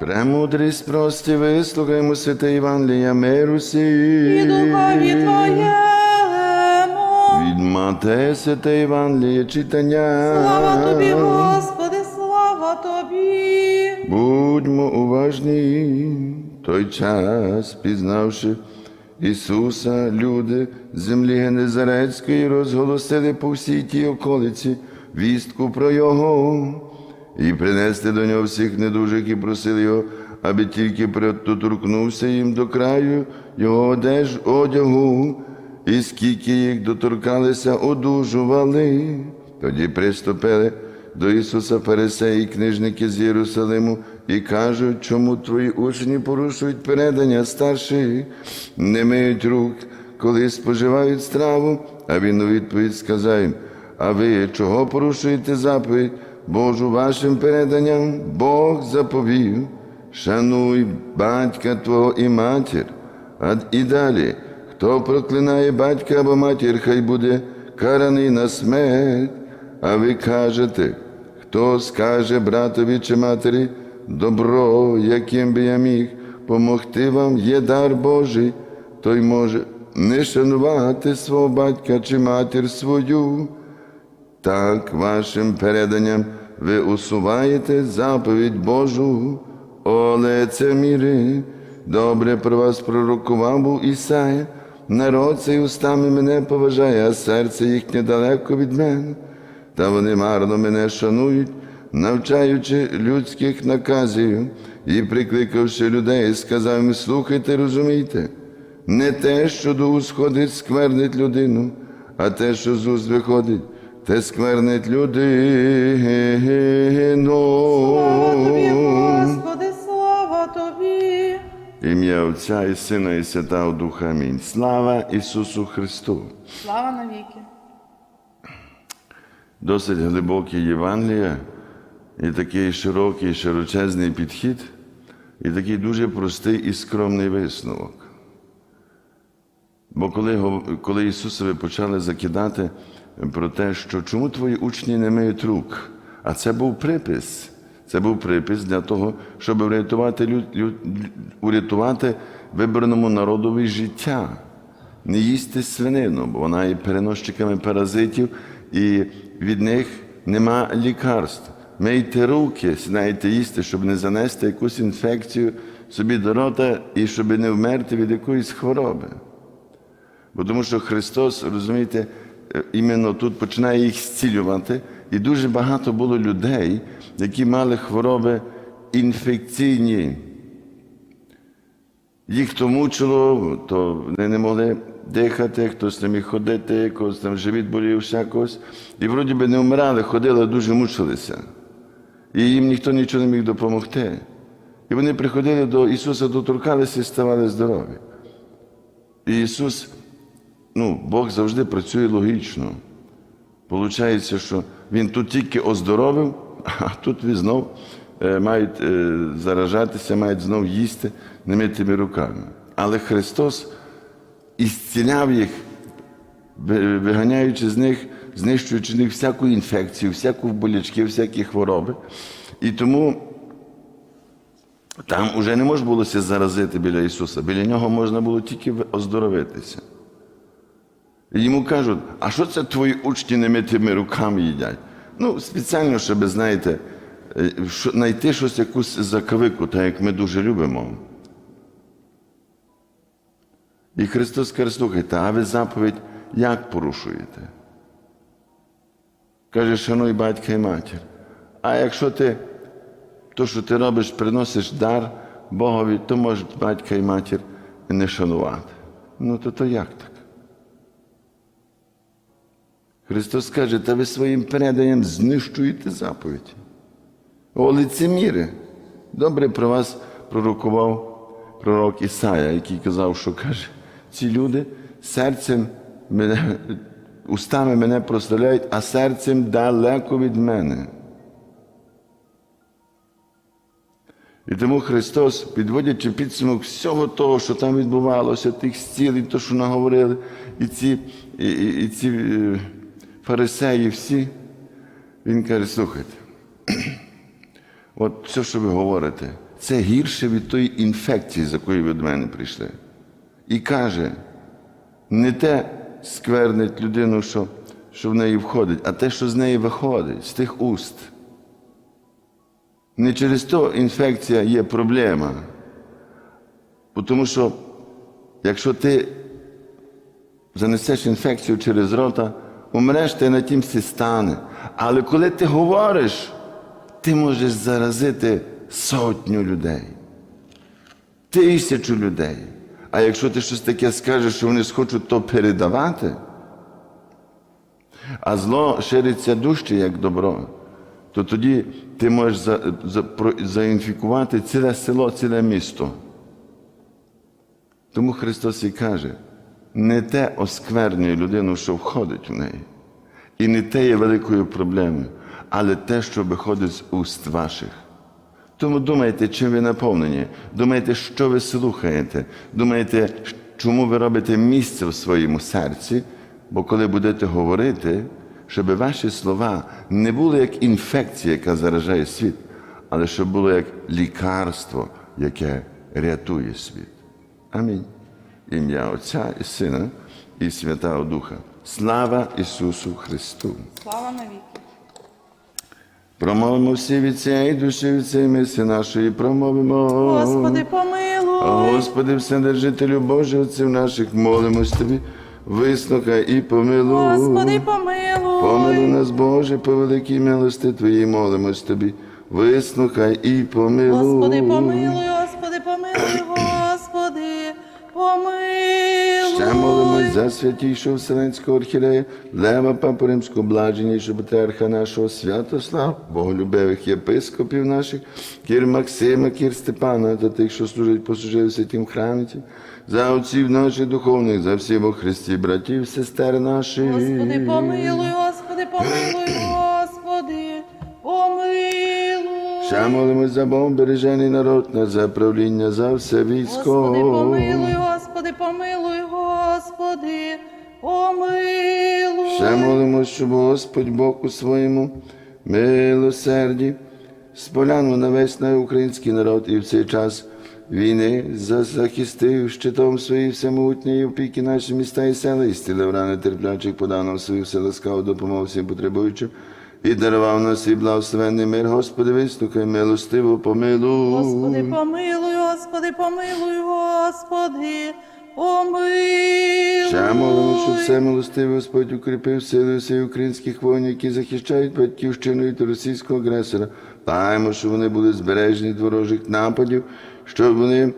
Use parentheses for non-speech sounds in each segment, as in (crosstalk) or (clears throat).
Премудрість прості, вислухаймо святе Євангелія миру сі. і духові Твоєму. Від Матея святе Євангеліє читання. Слава Тобі, Господи, слава Тобі. Будьмо уважні. Той час, пізнавши Ісуса, люди землі Генезарецької розголосили по всій тій околиці вістку про Його і принесли до нього всіх недужих і просили його, аби тільки доторкнувся їм до краю його одеж одягу, і скільки їх доторкалися, одужували. Тоді приступили до Ісуса Фарисеї, книжники з Єрусалиму, і кажуть, чому твої учні порушують передання старших, не миють рук, коли споживають страву. А він у відповідь сказав їм, а ви чого порушуєте заповідь Божу вашим переданням? Бог заповів, шануй батька твого і матір. А і далі, хто проклинає батька або матір, хай буде караний на смерть. А ви кажете, хто скаже братові чи матері, добро, яким би я міг помогти вам, є дар Божий, той може не шанувати свого батька чи матір свою. Так вашим переданням ви усуваєте заповідь Божу, о лицеміри. Добре про вас пророкував був Ісая. Народ цей устами мене поважає, а серце їхнє далеко від мене. Та вони марно мене шанують, навчаючи людських наказів і прикликавши людей, сказав їм, слухайте, розумійте, не те, що до уст ходить, сквернить людину, а те, що з уст виходить, те сквернить людину. Господи, слава Тобі. Ім'я Отця і Сина, і Святого Духа. Амінь. Слава Ісусу Христу! Слава навіки. Досить глибоке Євангеліє, і такий широкий, широчезний підхід, і такий дуже простий і скромний висновок. Бо коли, коли Ісусові почали закидати про те, що чому твої учні не миють рук, а це був припис. Це був припис для того, щоб врятувати, люд, урятувати вибраному народові життя, не їсти свинину, бо вона є переносчиками паразитів, і від них нема лікарств. Мийте руки, знаєте, їсти, щоб не занести якусь інфекцію собі до рота і щоб не вмерти від якоїсь хвороби. Бо тому що Христос, розумієте, іменно тут починає їх зцілювати, і дуже багато було людей, які мали хвороби інфекційні. Їх то мучило, то вони не могли дихати, хтось не міг ходити, когось там живіт болів всякось. І вроді би не вмирали, ходили, а дуже мучилися. І їм ніхто нічого не міг допомогти. І вони приходили до Ісуса, доторкалися і ставали здорові. І Ісус, ну, Бог завжди працює логічно. Получається, що Він тут тільки оздоровив, (laughs) а тут ви знов е, мають е, заражатися, мають знов їсти немитими руками. Але Христос ісціляв їх, виганяючи з них, знищуючи з них всяку інфекцію, всяку болячки, всякі хвороби. І тому там уже не можна було заразити біля Ісуса. Біля нього можна було тільки оздоровитися. Йому кажуть, а що це твої учні немитими руками їдять? Ну, спеціально, щоб, знаєте, е, знайти щось якусь заковику, так як ми дуже любимо. І Христос каже, слухайте, а ви заповідь як порушуєте? Каже, шануй батька і матір. А якщо ти то, що ти робиш, приносиш дар Богові, то можуть батька і матір не шанувати. Ну, то то як так? Христос каже, та ви своїм переданням знищуєте заповідь. О, лицеміри! Добре про вас пророкував пророк Ісая, який казав, що каже, ці люди серцем мене, устами мене прославляють, а серцем далеко від мене. І тому Христос, підводячи підсумок всього того, що там відбувалося, тих зцілень, то, що наговорили, і ці, і, і, і ці е, фарисеї всі, Він каже, слухайте, (clears throat) от все, що ви говорите, це гірше від тої інфекції, з якою ви до мене прийшли. І каже, не те сквернить людину, що, що в неї входить, а те, що з неї виходить, з тих уст. Не через то інфекція є проблема. Тому що якщо ти занесеш інфекцію через рота, умреш, ти на тім всі стане. Але коли ти говориш, ти можеш заразити сотню людей, тисячу людей. А якщо ти щось таке скажеш, що вони схочуть то передавати, а зло шириться дужче, як добро, то тоді ти можеш за, за, про- заінфікувати ціле село, ціле місто. Тому Христос і каже, не те осквернює людину, що входить в неї, і не те є великою проблемою, але те, що виходить з уст ваших. Тому думайте, чим ви наповнені, думайте, що ви слухаєте, думайте, чому ви робите місце в своєму серці, бо коли будете говорити, щоб ваші слова не були як інфекція, яка заражає світ, але щоб було як лікарство, яке рятує світ. Амінь. Ім'я Отця і Сина і Святого Духа. Слава Ісусу Христу! Слава навіки. Промовимо всі від цієї душі, від цієї мислі нашої, промовимо. Господи, помилуй. Господи, Вседержителю Божий, отців наших, молимось Тобі, вислухай і помилуй. Господи, помилуй. Помилуй нас, Боже, по великій милости Твоїй, молимось Тобі, вислухай і помилуй, Господи, помилуй, за святійшого Вселенського архірея, Лева Папу Римського, блаженнішого патріарха нашого Святослава, боголюбивих єпископів наших, кір Максима, кір Степана, та тих, що служать послужили святім храміці, за отців наших духовних, за всіх во Христі, братів, сестер наших. Господи, помилуй, Господи, помилуй, Господи, помилуй. Ще молимось за Богом бережений народ, наш, за правління, за все військо. Господи, помилуй, Господи, помилуй, Господи, помилуй. Ще молимось, щоб Господь Бог у своєму милосерді сполянув на весь на український народ і в цей час війни за- захистив щитом своєї всемогутньої опіки наші міста і села, і стілив рани терплячих, подав нам свою вселескаву допомогу всім потребуючим. І дарував нас і благословенний мир, Господи, вислухай, милостиво, помилуй. Господи, помилуй, Господи, помилуй, Господи, помилуй. Ще молимо, щоб все милостивий Господь укріпив сили всіх українських воїнів, які захищають батьківщину від російського агресора. Даємо, щоб вони були збережені від ворожих нападів, щоб вони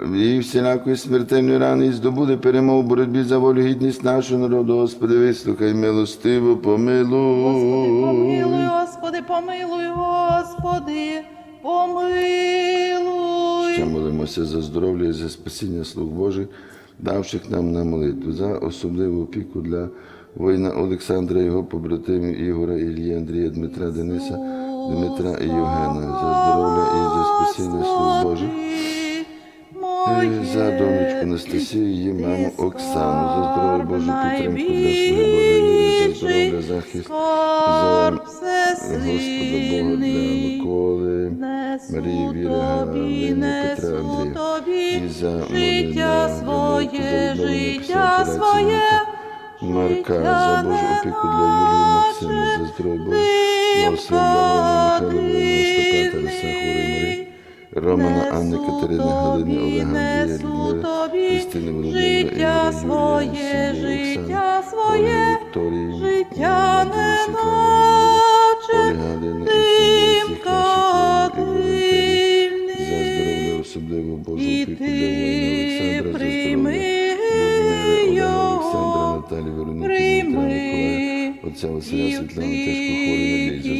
і всілякої смертельної рани і здобули перемогу в боротьбі за волю гідність нашого народу. Господи, вислухай, милостиво, помилуй. Господи, помилуй, Господи, помилуй, Господи, помилуй. Ще молимося за здоров'я і за спасіння слуг Божих, давших нам на молитву, за особливу опіку для воїна Олександра, його побратимів Ігора, Ілії, Андрія, Дмитра, Дениса, Дмитра і Євгена, за здоров'я і за За донечку Анастасію, її маму Оксану, за здоров'я Божу підтримку для слуги Божої, за здоров'я, захист, за Господа Бога для Миколи, Марії Віри, Галини, Петра, Андрія. І за життя своє, життя своє, Марка, за Божу опіку для Юлії Максима, за здоров'я благословення Михайла Володимира, Степа, Тараса, Хори, Марії, Романа, Анни, Катерини, Галини, Олега, Андрія, Людмили, Христини, Володимира, життя своє, життя своє, Вікторії, життя Надії, Світлани, неначе Ольги, Галини, і сім'ї всіх наших воїнів і волонтерів, за здоров'я особливо Божу опіку для воїна ти Олександра, за прийми здоров'я Олександра, його, Наталі, Вероніки, прийми Дмитра, Миколая, отця Василя, і Світлани, тяжко хворі, Надії,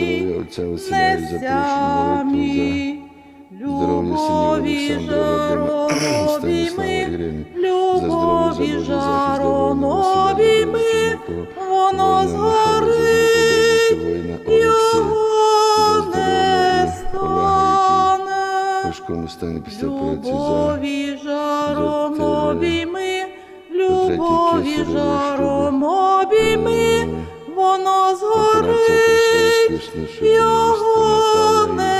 здоров'я отця Василя, і за молитву, за здоров'я синів Олександра, Вадима, (clears throat) Станіслава, Ірини, за здоров'я, за Божий захист Василя, за воно згорить, воїна Олексія, за здоров'я і Олега, який в важкому стані після операції за Любові жаром тебе, третій воно Операція щоб його Наталя